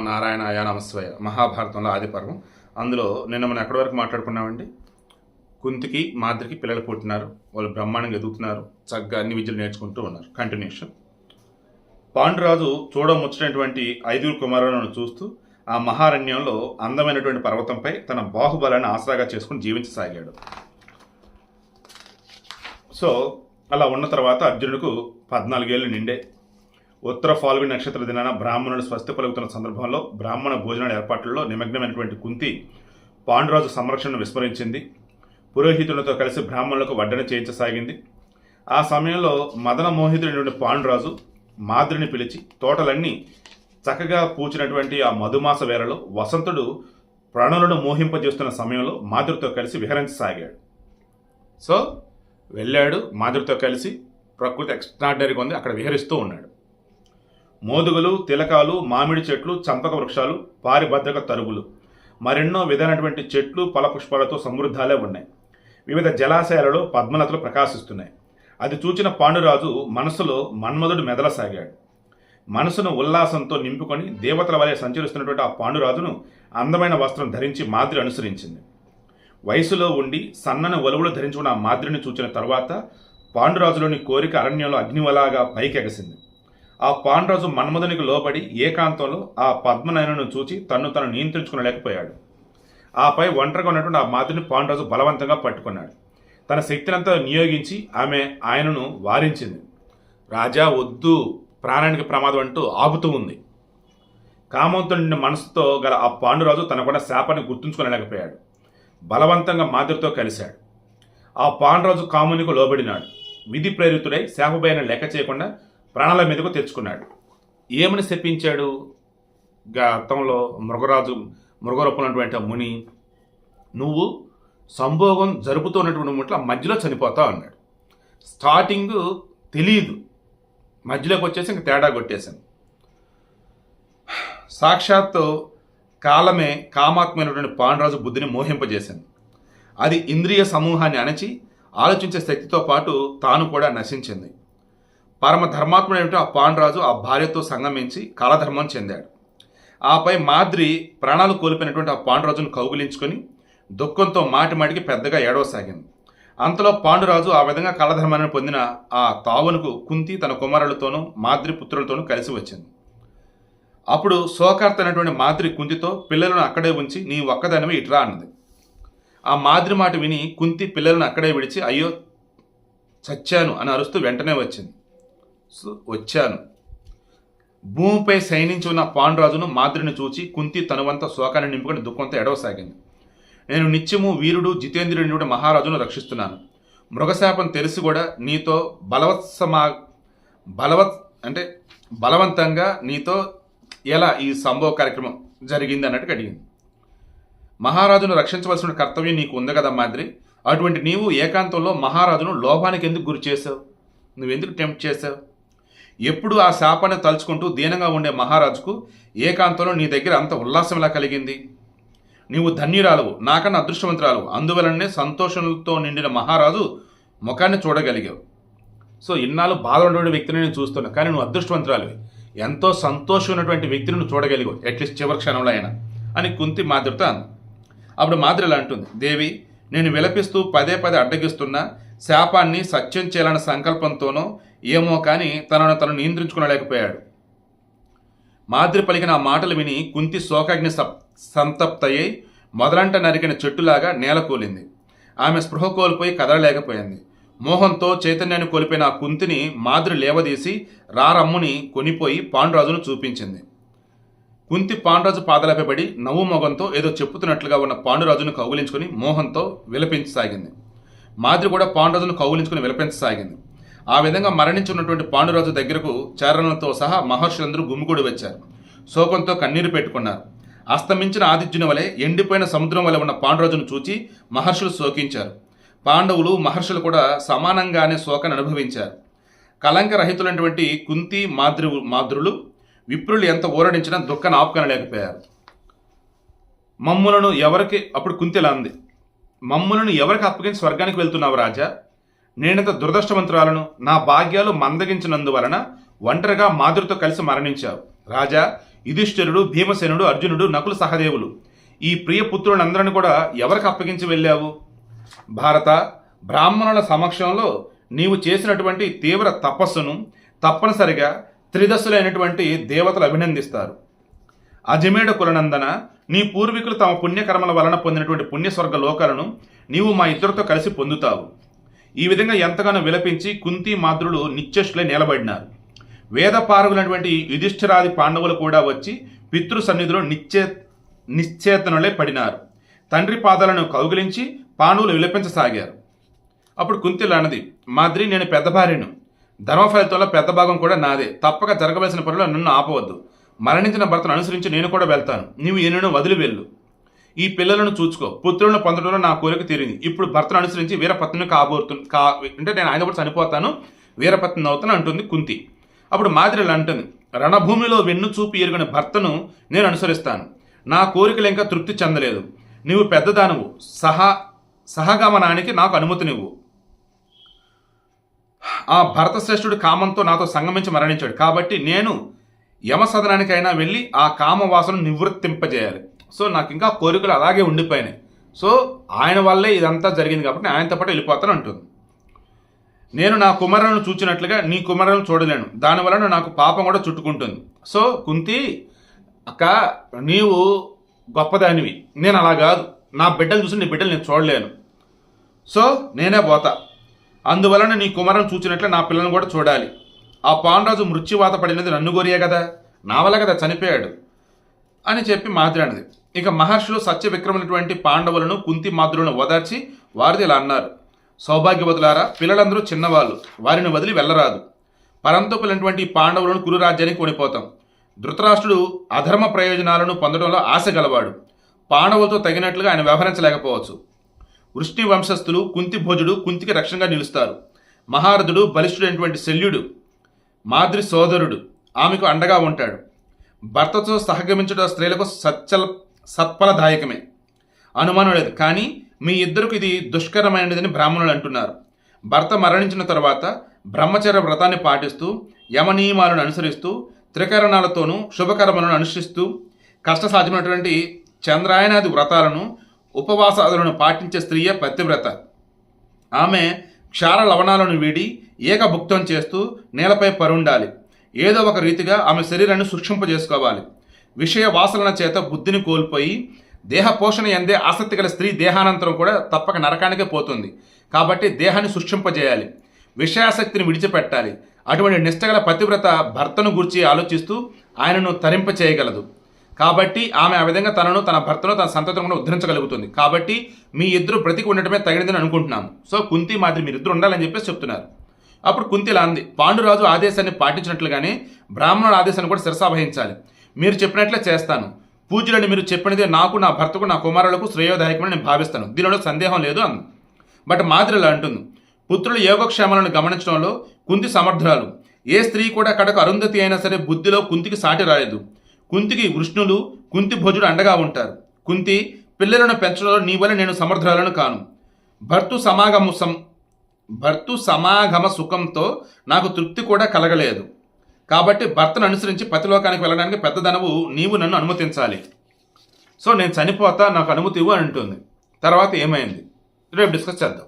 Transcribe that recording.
నారాయణ నారాయణాయ నమస్వయ మహాభారతంలో ఆది పర్వం. అందులో నిన్న మనం ఎక్కడి వరకు మాట్లాడుకున్నామండి? కుంతికి మాద్రికి పిల్లలు పుట్టినారు. వాళ్ళు బ్రహ్మాండంగా ఎదుగుతున్నారు. చక్కగా అన్ని విద్యలు నేర్చుకుంటూ ఉన్నారు. కంటిన్యూషన్ పాండురాజు చూడముచ్చినటువంటి ఐదుగురు కుమారులను చూస్తూ ఆ మహారణ్యంలో అందమైనటువంటి పర్వతంపై తన బాహుబలాన్ని ఆసరాగా చేసుకుని జీవించసాగాడు సో అలా ఉన్న తర్వాత అర్జునుడికు పద్నాలుగేళ్ళు నిండే. ఉత్తర ఫాల్గుని నక్షత్ర దినాన బ్రాహ్మణుడు స్వస్తి పలుకుతున్న సందర్భంలో బ్రాహ్మణ భోజనాల ఏర్పాట్లలో నిమగ్నమైనటువంటి కుంతి పాండురాజు సంరక్షణను విస్మరించింది. పురోహితులతో కలిసి బ్రాహ్మణులకు వడ్డన చేయించసాగింది. ఆ సమయంలో మదన మోహితుడైనటువంటి పాండురాజు మాద్రిని పిలిచి తోటలన్నీ చక్కగా పూచినటువంటి ఆ మధుమాస వేళలో వసంతుడు ప్రాణులను మోహింపజేస్తున్న సమయంలో మాధురితో కలిసి విహరించసాగాడు. సో వెళ్ళాడు మాధురితో కలిసి ప్రకృతి ఎక్స్ట్రాడనరీగా ఉంది. అక్కడ విహరిస్తూ ఉన్నాడు. మోదుగులు తిలకాలు మామిడి చెట్లు చంపక వృక్షాలు పారిభద్రక తరుగులు. మరెన్నో విధమైనటువంటి చెట్లు ఫలపుష్పాలతో సమృద్ధాలే ఉన్నాయి. వివిధ జలాశయాలలో పద్మలతలు ప్రకాశిస్తున్నాయి. అది చూచిన పాండురాజు మనసులో మన్మధుడు మెదలసాగాడు మనసును ఉల్లాసంతో నింపుకొని దేవతల వలె సంచరిస్తున్నటువంటి ఆ పాండురాజును అందమైన వస్త్రం ధరించి మాద్రి అనుసరించింది. వయసులో ఉండి సన్నని ఒలువులు ధరించుకున్న ఆ మాద్రిని చూచిన తరువాత పాండురాజులోని కోరిక అరణ్యంలో అగ్నివలాగా పైకెగసింది. ఆ పాండురాజు మన్మధునికి లోబడి ఏకాంతంలో ఆ పద్మనయనను చూచి తన్ను తను నియంత్రించుకునలేకపోయాడు. ఆపై ఒంటరిగా ఉన్నటువంటి ఆ మాతృని పాండురాజు బలవంతంగా పట్టుకున్నాడు. తన శక్తినంతా నియోగించి ఆమె ఆయనను వారించింది. రాజా వద్దు ప్రాణానికి ప్రమాదం అంటూ ఆపుతూ ఉంది. కామంతో నిండిన మనసుతో గల ఆ పాండురాజు తనకున్న శాపాన్ని గుర్తుంచుకోలేకపోయాడు. బలవంతంగా మాదిరితో కలిశాడు. ఆ పాండురాజు కామునికి లోబడినాడు. విధి ప్రేరితుడై శాపభయాన్ని లెక్క చేయకుండా ప్రాణాల మీదకు తెచ్చుకున్నాడు. ఏమని శపించాడు? గతంలో మృగరాజు మృగరూపమైనటువంటి ముని నువ్వు సంభోగం జరుపుతున్నటువంటి ముట్ల మధ్యలో చనిపోతావు అన్నాడు. స్టార్టింగ్ తెలియదు మధ్యలోకి వచ్చేసి ఇంక తేడా కొట్టేశాను సాక్షాత్తు కాలమే కామాత్మైనటువంటి పాండురాజు బుద్ధిని మోహింపజేసింది. అది ఇంద్రియ సమూహాన్ని అణచి ఆలోచించే శక్తితో పాటు తాను కూడా నశించింది. పరమ ధర్మాత్ముడైన ఆ పాండురాజు ఆ భార్యతో సంగమించి కాలధర్మం చెందాడు. ఆపై మాద్రి ప్రాణాలు కోల్పోయినటువంటి ఆ పాండురాజును కౌగులించుకొని దుఃఖంతో మాటి మాటికి పెద్దగా ఏడవసాగింది. అంతలో పాండురాజు ఆ విధంగా కాలధర్మాన్ని పొందిన ఆ తావునకు కుంతి తన కుమారులతోనూ మాద్రి పుత్రులతోనూ కలిసి వచ్చింది. అప్పుడు శోకార్త అయినటువంటి మాద్రి కుంతితో పిల్లలను అక్కడే ఉంచి నీ ఒక్కదానివి ఇట్రా అన్నది. ఆ మాద్రి మాట విని కుంతి పిల్లలను అక్కడే విడిచి అయ్యో చచ్చాను అని అరుస్తూ వెంటనే వచ్చింది. వచ్చాను. భూమిపై శయనించి ఉన్న పాండురాజును మాద్రిని చూచి కుంతి తనువంత శోకాన్ని నింపుకొని దుఃఖంతో ఎడవసాగింది. నేను నిత్యము వీరుడు జితేంద్రుడి మహారాజును రక్షిస్తున్నాను. మృగశాపం తెలిసి కూడా నీతో బలవత్సమా బలవత్ అంటే బలవంతంగా నీతో ఎలా ఈ సంభవ కార్యక్రమం జరిగింది అన్నట్టు అడిగింది. మహారాజును రక్షించవలసిన కర్తవ్యం నీకు ఉంది కదా మాదిరి. అటువంటి నీవు ఏకాంతంలో మహారాజును లోపానికి ఎందుకు గురి చేసావు నువ్వెందుకు టెంప్ట్ చేసావు ఎప్పుడు ఆ శాపాన్ని తలుచుకుంటూ దీనంగా ఉండే మహారాజుకు ఏకాంతంలో నీ దగ్గర అంత ఉల్లాసంలా కలిగింది. నీవు ధన్యురాలవు నాకన్నా అదృష్టవంతురాలు అందువలనే సంతోషంతో నిండిన మహారాజు ముఖాన్ని చూడగలిగావు. సో ఇన్నాళ్ళు బాధపడే వ్యక్తిని నేను చూస్తున్నా కానీ నువ్వు అదృష్టవంతురాలు ఎంతో సంతోషం ఉన్నటువంటి వ్యక్తిని నువ్వు చూడగలిగావు అట్లీస్ట్ చివరి క్షణంలో అయినా అని కుంతి మాదిరితో అంది. అప్పుడు మాదిరి ఇలా అంటుంది దేవి నేను విలపిస్తూ పదే పదే అడ్డగిస్తున్న శాపాన్ని సత్యం చేయాలన్న సంకల్పంతోనో ఏమో కానీ తనను తను నియంత్రించుకోలేకపోయాడు మాద్రి పలికిన ఆ మాటలు విని కుంతి శోకాగ్ని సంతప్తయ్యి మొదలంట నరికిన చెట్టులాగా నేల కూలింది. ఆమె స్పృహ కోల్పోయి కదలలేకపోయింది. మోహంతో చైతన్యాన్ని కోల్పోయిన ఆ కుంతిని మాద్రి లేవదీసి రారమ్ముని కొనిపోయి పాండురాజును చూపించింది. కుంతి పాండురాజు పాదలపై పడి నవ్వు మొగంతో ఏదో చెప్పుతున్నట్లుగా ఉన్న పాండురాజును కౌగులించుకుని మోహంతో విలపించసాగింది. మాద్రి కూడా పాండురాజును కౌగులించుకుని విలపించసాగింది. ఆ విధంగా మరణించున్నటువంటి పాండురాజు దగ్గరకు చారణలతో సహా మహర్షులందరూ గుమ్మికూడి వచ్చారు. శోకంతో కన్నీరు పెట్టుకున్నారు. అస్తమించిన ఆదిత్యుని వలె ఎండిపోయిన సముద్రం వలె ఉన్న పాండురాజును చూచి మహర్షులు శోకించారు. పాండవులు మహర్షులు కూడా సమానంగానే శోకాన్ని అనుభవించారు. కలంకరహితులైనటువంటి కుంతి మాద్రి మాద్రులు విప్రులు ఎంత ఊరడించినా దుఃఖాన్ని ఆపుకొనలేకపోయారు మమ్ములను ఎవరికి అప్పుడు కుంతిలా అంది మమ్ములను ఎవరికి అప్పగించి స్వర్గానికి వెళ్తున్నావు రాజా? నేనంత దురదృష్టవంతురాలను? నా భాగ్యాలు మందగించినందువలన ఒంటరిగా మాధురితో కలిసి మరణించావు. రాజా యుధిష్ఠిరుడు భీమసేనుడు అర్జునుడు నకులు సహదేవులు. ఈ ప్రియ పుత్రులందరిని కూడా ఎవరికి అప్పగించి వెళ్ళావు? భారత బ్రాహ్మణుల సమక్షంలో నీవు చేసినటువంటి తీవ్ర తపస్సును తప్పనిసరిగా త్రిదశులైనటువంటి దేవతలు అభినందిస్తారు. అజమేడ కులనందన నీ పూర్వీకులు తమ పుణ్యకర్మల వలన పొందినటువంటి పుణ్యస్వర్గ లోకాలను నీవు మా ఇద్దరితో కలిసి పొందుతావు. ఈ విధంగా ఎంతగానో విలపించి కుంతి మాద్రులు నిత్యష్లై నిలబడినారు. వేద పారగులైనటువంటి యుధిష్ఠిరాది పాండవులు కూడా వచ్చి పితృ సన్నిధిలో నిశ్చే నిశ్చేతనులే పడినారు. తండ్రి పాదాలను కౌగిలించి పాండవులు విలపించసాగారు. అప్పుడు కుంతిలు అన్నది మాద్రి నేను పెద్ద భార్యను. ధర్మ ఫలితంలో పెద్ద భాగం కూడా నాదే. తప్పక జరగవలసిన పనులు నన్ను ఆపవద్దు. మరణించిన భర్తను అనుసరించి నేను కూడా వెళ్తాను. నీవు ఎన్నో వదిలి వెళ్ళు. ఈ పిల్లలను చూసుకో. పుత్రులను పొందడంలో నా కోరిక తీరింది. ఇప్పుడు భర్తను అనుసరించి వీరపత్ని కాబోతు కా అంటే నేను ఆయన కూడా చనిపోతాను వీరపత్ని అవుతాను అంటుంది కుంతి. అప్పుడు మాదిరి అంటుంది రణభూమిలో వెన్ను చూపి ఎరుగని భర్తను నేను అనుసరిస్తాను. నా కోరికలు ఇంకా తృప్తి చెందలేదు. నీవు పెద్దదానవు. సహా సహగమనానికి నాకు అనుమతినివ్వు. ఆ భరతశ్రేష్ఠుడు కామంతో నాతో సంగమించి మరణించాడు. కాబట్టి నేను యమసదనానికైనా వెళ్ళి ఆ కామవాసను నివృత్తింపజేయాలి. సో నాకు ఇంకా కోరికలు అలాగే ఉండిపోయినాయి. సో ఆయన వల్లే ఇదంతా జరిగింది కాబట్టి ఆయనతో పాటు వెళ్ళిపోతాను అంటుంది. నేను నా కుమారులను చూచినట్లుగా నీ కుమారులను చూడలేను. దానివలన నాకు పాపం కూడా చుట్టుకుంటుంది. సో కుంతి అక్క నీవు గొప్పదానివి. నేను అలా కాదు. నా బిడ్డలు చూసి నీ బిడ్డలు నేను చూడలేను. సో నేనే పోతా. అందువలన నీ కుమారం చూచినట్లు నా పిల్లలను కూడా చూడాలి. ఆ పాండరాజు మృత్యువాత పడినది నన్ను గోరియే కదా. నా వల్ల కదా చనిపోయాడు. అని చెప్పి మాట్లాడినది ఇక మహర్షులు సత్య విక్రమైనటువంటి పాండవులను కుంతి మాద్రులను ఓదార్చి వారిది ఇలా అన్నారు. సౌభాగ్యవతులారా పిల్లలందరూ చిన్నవాళ్ళు వారిని వదిలి వెళ్ళరాదు. పరంతపులైనటువంటి పాండవులను కురురాజ్యానికి కొనిపోతాం. ధృతరాష్ట్రుడు అధర్మ ప్రయోజనాలను పొందడంలో ఆశ గలవాడు. పాండవులతో తగినట్లుగా ఆయన వ్యవహరించలేకపోవచ్చు. వృష్ణి వంశస్థులు కుంతి భోజుడు కుంతికి రక్షణగా నిలుస్తారు. మహారథుడు బలిష్ఠుడైనటువంటి శల్యుడు మాద్రి సోదరుడు ఆమెకు అండగా ఉంటాడు. భర్తతో సహగమించడం స్త్రీలకు సత్చల సత్ఫలదాయకమే. అనుమానం లేదు. కానీ మీ ఇద్దరికి ఇది దుష్కరమైనదని బ్రాహ్మణులు అంటున్నారు. భర్త మరణించిన తర్వాత బ్రహ్మచర్య వ్రతాన్ని పాటిస్తూ యమనియమాలను అనుసరిస్తూ త్రికరణాలతోనూ శుభకర్మలను అనుష్ఠిస్తూ కష్టసాధ్యమైనటువంటి చంద్రాయనాది వ్రతాలను ఉపవాసాదులను పాటించే స్త్రీయే పతివ్రత. ఆమె క్షార లవణాలను వీడి ఏకభుక్తం చేస్తూ నేలపై పరుండాలి. ఏదో ఒక రీతిగా ఆమె శరీరాన్ని సూక్ష్మింపజేసుకోవాలి. విషయ వాసన చేత బుద్ధిని కోల్పోయి దేహ పోషణ ఎందే ఆసక్తి గల స్త్రీ దేహానంతరం కూడా తప్పక నరకానికే పోతుంది. కాబట్టి దేహాన్ని సృష్టింపజేయాలి విషయాసక్తిని విడిచిపెట్టాలి. అటువంటి నిష్టగల పతివ్రత భర్తను గురించి ఆలోచిస్తూ ఆయనను తరింప చేయగలదు. కాబట్టి ఆమె ఆ విధంగా తనను తన భర్తను తన సంతతిని కూడా ఉద్ధరించగలుగుతుంది. కాబట్టి మీ ఇద్దరు బ్రతికి ఉండటమే తగినదని అనుకుంటున్నాము. సో కుంతి మాదిరి మీరిద్దరు ఉండాలని చెప్పేసి చెప్తున్నారు. అప్పుడు కుంతిలా అంది పాండురాజు ఆదేశాన్ని పాటించినట్లుగానే బ్రాహ్మణుల ఆదేశాన్ని కూడా శిరసావహించాలి మీరు చెప్పినట్లే చేస్తాను. పూజలని మీరు చెప్పినదే నాకు నా భర్తకు నా కుమారులకు శ్రేయోదాయకమని నేను భావిస్తాను. దీనిలో సందేహం లేదు అంది. బట్ మాదిరి అంటుంది పుత్రుల యోగక్షేమాలను గమనించడంలో కుంతి సమర్థురాలు. ఏ స్త్రీ కూడా కడకు అరుంధతి అయినా సరే బుద్ధిలో కుంతికి సాటి రాలేదు. కుంతికి వృష్ణులు కుంతి భోజుడు అండగా ఉంటారు. కుంతి పిల్లలను పెంచడంలో నీ వల్ల నేను సమర్థురాలను కాను. భర్తు సమాగము సం భర్త సమాగమ సుఖంతో నాకు తృప్తి కూడా కలగలేదు. కాబట్టి భర్తను అనుసరించి పతిలోకానికి వెళ్ళడానికి పెద్దదనవు నీవు నన్ను అనుమతించాలి. సో నేను చనిపోతా నాకు అనుమతి ఇవ్వు అని అంటుంది. తర్వాత ఏమైంది? రేపు డిస్కస్ చేద్దాం.